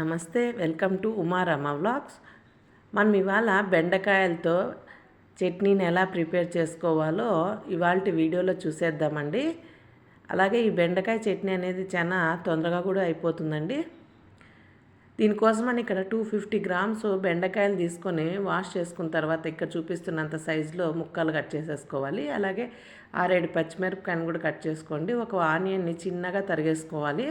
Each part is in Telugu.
నమస్తే వెల్కమ్ టు ఉమారమ్మ వ్లాగ్స్. మనం ఇవాళ బెండకాయలతో చట్నీని ఎలా ప్రిపేర్ చేసుకోవాలో ఇవాళ వీడియోలో చూసేద్దామండి. అలాగే ఈ బెండకాయ చట్నీ అనేది చాలా తొందరగా కూడా అయిపోతుందండి. దీనికోసమని ఇక్కడ టూ ఫిఫ్టీ గ్రామ్స్ బెండకాయలు తీసుకొని వాష్ చేసుకున్న తర్వాత ఇక్కడ చూపిస్తున్నంత సైజులో ముక్కలు కట్ చేసేసుకోవాలి. అలాగే ఆరేడు పచ్చిమిరపకాయని కూడా కట్ చేసుకోండి. ఒక ఆనియన్ని చిన్నగా తరిగేసుకోవాలి.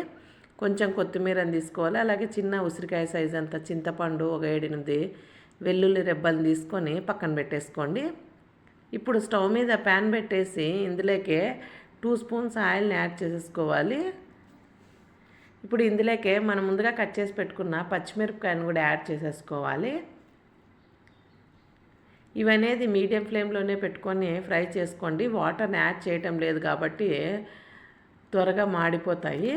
కొంచెం కొత్తిమీరని తీసుకోవాలి. అలాగే చిన్న ఉసిరికాయ సైజ్ అంత చింతపండు ఒక ఏడెనిమిది వెల్లుల్లి రెబ్బలు తీసుకొని పక్కన పెట్టేసుకోండి. ఇప్పుడు స్టవ్ మీద ప్యాన్ పెట్టేసి ఇందులోకే టూ స్పూన్స్ ఆయిల్ని యాడ్ చేసేసుకోవాలి. ఇప్పుడు ఇందులోకే మనం ముందుగా కట్ చేసి పెట్టుకున్న పచ్చిమిరపకాయను కూడా యాడ్ చేసేసుకోవాలి. ఇవనేది మీడియం ఫ్లేమ్లోనే పెట్టుకొని ఫ్రై చేసుకోండి. వాటర్ని యాడ్ చేయటం లేదు కాబట్టి త్వరగా మాడిపోతాయి.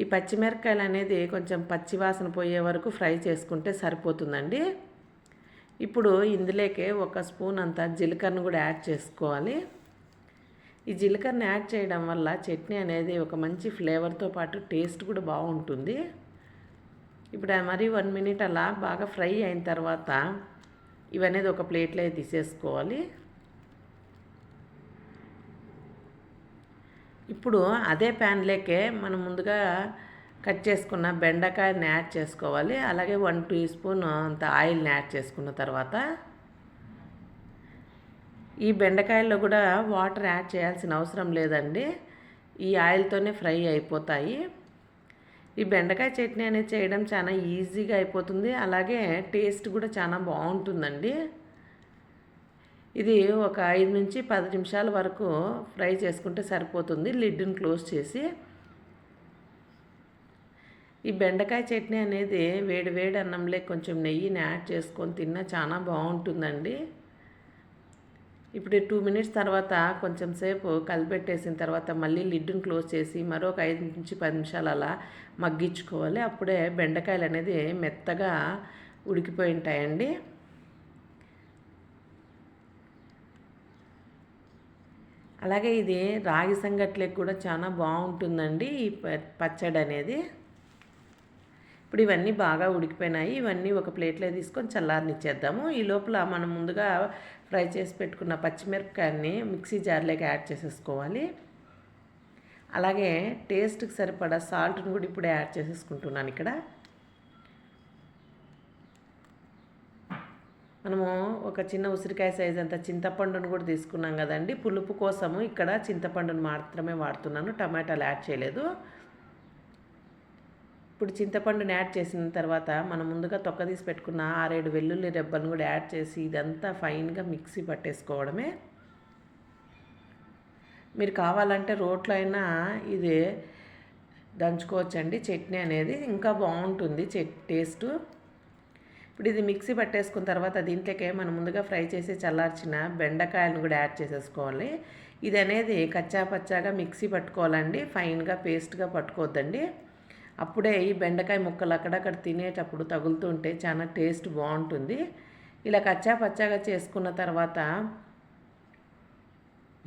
ఈ పచ్చిమిరపకాయలు అనేది కొంచెం పచ్చివాసన పోయే వరకు ఫ్రై చేసుకుంటే సరిపోతుందండి. ఇప్పుడు ఇందులోకే ఒక స్పూన్ అంత జీలకర్రను కూడా యాడ్ చేసుకోవాలి. ఈ జీలకర్రని యాడ్ చేయడం వల్ల చట్నీ అనేది ఒక మంచి ఫ్లేవర్తో పాటు టేస్ట్ కూడా బాగుంటుంది. ఇప్పుడు మరి వన్ మినిట్ అలా బాగా ఫ్రై అయిన తర్వాత ఇవనేది ఒక ప్లేట్లో తీసేసుకోవాలి. ఇప్పుడు అదే ప్యాన్లోకే మనం ముందుగా కట్ చేసుకున్న బెండకాయని యాడ్ చేసుకోవాలి. అలాగే వన్ టీ స్పూన్ అంత ఆయిల్ని యాడ్ చేసుకున్న తర్వాత ఈ బెండకాయల్లో కూడా వాటర్ యాడ్ చేయాల్సిన అవసరం లేదండి. ఈ ఆయిల్తోనే ఫ్రై అయిపోతాయి. ఈ బెండకాయ చట్నీ అనేది చేయడం చాలా ఈజీగా అయిపోతుంది. అలాగే టేస్ట్ కూడా చాలా బాగుంటుందండి. ఇది ఒక ఐదు నుంచి పది నిమిషాల వరకు ఫ్రై చేసుకుంటే సరిపోతుంది. లిడ్ని క్లోజ్ చేసి ఈ బెండకాయ చట్నీ అనేది వేడి వేడి అన్నంలో కొంచెం నెయ్యిని యాడ్ చేసుకొని తిన్నా చాలా బాగుంటుందండి. ఇప్పుడు టూ మినిట్స్ తర్వాత కొంచెం సేపు కలిపెట్టేసిన తర్వాత మళ్ళీ లిడ్డును క్లోజ్ చేసి మరొక ఐదు నుంచి పది నిమిషాలు అలా మగ్గించుకోవాలి. అప్పుడే బెండకాయలు అనేది మెత్తగా ఉడికిపోయి ఉంటాయండి. అలాగే ఇది రాగి సంగట్లకు కూడా చాలా బాగుంటుందండి ఈ పచ్చడి అనేది ఇప్పుడు ఇవన్నీ బాగా ఉడికిపోయినాయి. ఇవన్నీ ఒక ప్లేట్లో తీసుకొని చల్లారనిచ్చేద్దాము. ఈ లోపల మనం ముందుగా ఫ్రై చేసి పెట్టుకున్న పచ్చిమిరపకాయని మిక్సీ జార్లోకి యాడ్ చేసేసుకోవాలి. అలాగే టేస్ట్కి సరిపడా సాల్ట్ని కూడా ఇప్పుడే యాడ్ చేసేసుకుంటున్నాను ఇక్కడ. మనము ఒక చిన్న ఉసిరికాయ సైజ్ అంత చింతపండును కూడా తీసుకున్నాం కదండి. పులుపు కోసము ఇక్కడ చింతపండును మాత్రమే వాడుతున్నాను. టమాటాలు యాడ్ చేయలేదు. ఇప్పుడు చింతపండుని యాడ్ చేసిన తర్వాత మనం ముందుగా తొక్క తీసి పెట్టుకున్న ఆరేడు వెల్లుల్లి రెబ్బలను కూడా యాడ్ చేసి ఇదంతా ఫైన్గా మిక్సీ పట్టేసుకోవడమే. మీరు కావాలంటే రోట్లో అయినా ఇది దంచుకోవచ్చండి. చట్నీ అనేది ఇంకా బాగుంటుంది. చెట్ టేస్టు ఇప్పుడు ఇది మిక్సీ పట్టేసుకున్న తర్వాత దీంట్లోకే మనం ముందుగా ఫ్రై చేసి చల్లార్చిన బెండకాయలను కూడా యాడ్ చేసేసుకోవాలి. ఇది అనేది కచ్చా పచ్చాగా మిక్సీ పట్టుకోవాలండి. ఫైన్గా పేస్ట్గా పట్టుకోవద్దండి. అప్పుడే ఈ బెండకాయ ముక్కలు అక్కడక్కడ తినేటప్పుడు తగులుతుంటే చాలా టేస్ట్ బాగుంటుంది. ఇలా కచ్చా పచ్చాగా చేసుకున్న తర్వాత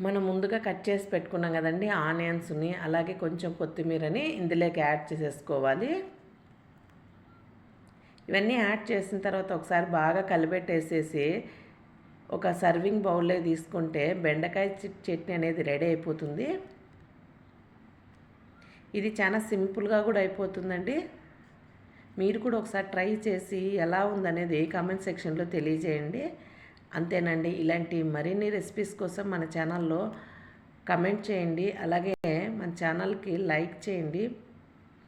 మనం ముందుగా కట్ చేసి పెట్టుకున్నాం కదండి ఆనియన్స్ని అలాగే కొంచెం కొత్తిమీరని ఇందులోకి యాడ్ చేసేసుకోవాలి. ఇవన్నీ యాడ్ చేసిన తర్వాత ఒకసారి బాగా కలిపెట్టేసేసి ఒక సర్వింగ్ బౌల్లో తీసుకుంటే బెండకాయ చట్నీ అనేది రెడీ అయిపోతుంది. ఇది చాలా సింపుల్గా కూడా అయిపోతుందండి. మీరు కూడా ఒకసారి ట్రై చేసి ఎలా ఉందనేది కామెంట్ సెక్షన్లో తెలియజేయండి. అంతేనండి ఇలాంటి మరిన్ని రెసిపీస్ కోసం మన ఛానల్లో కమెంట్ చేయండి. అలాగే మన ఛానల్కి లైక్ చేయండి.